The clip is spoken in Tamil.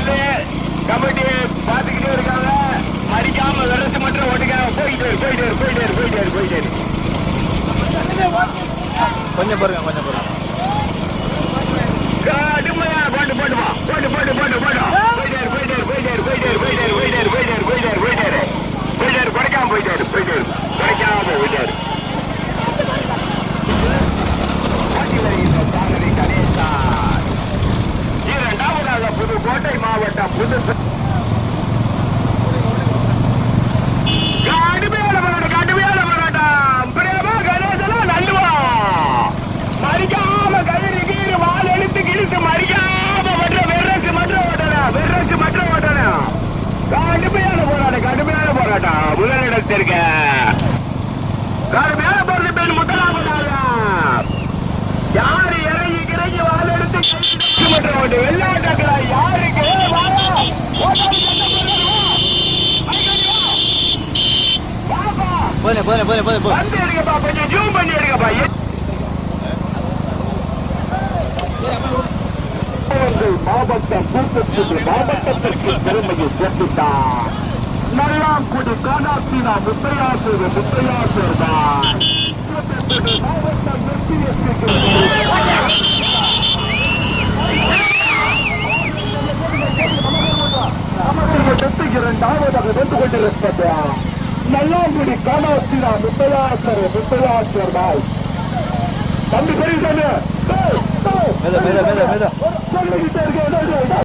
வந்து கமிட்டியை பார்த்துக்கிட்டே இருக்காங்க. மடிக்காம விளைச்சு மட்டும் ஓட்டுக்காங்க போயிட்டு போயிட்டு போயிட்டு போயிட்டு போயிட்டு கொஞ்சம் பாருங்க கொஞ்சம் பாருங்க கடுமையான போராட்டம் முதலிடத்திற்கு கடுமையான போனே போனே போனே போனே போ. வந்து எடுங்கப்பா கொஞ்சம் ஜூம் பண்ணி எடுங்கப்பா மாவட்ட கூட்டத்திற்கு மாவட்டத்திற்கு பெருமையை சேர்த்துட்டார். நல்லாங்குடி காணாத்தினா முத்தையாசு முத்தையாசு தான் மாவட்டம் வெற்றி இரண்டாவதாக வென்று கொண்டிருப்பதா. நல்லாங்குடி காமாட்சிரா முத்தலாசர் முத்தலாசர் நாய் தம்பி பெரிய மேல மேல மேல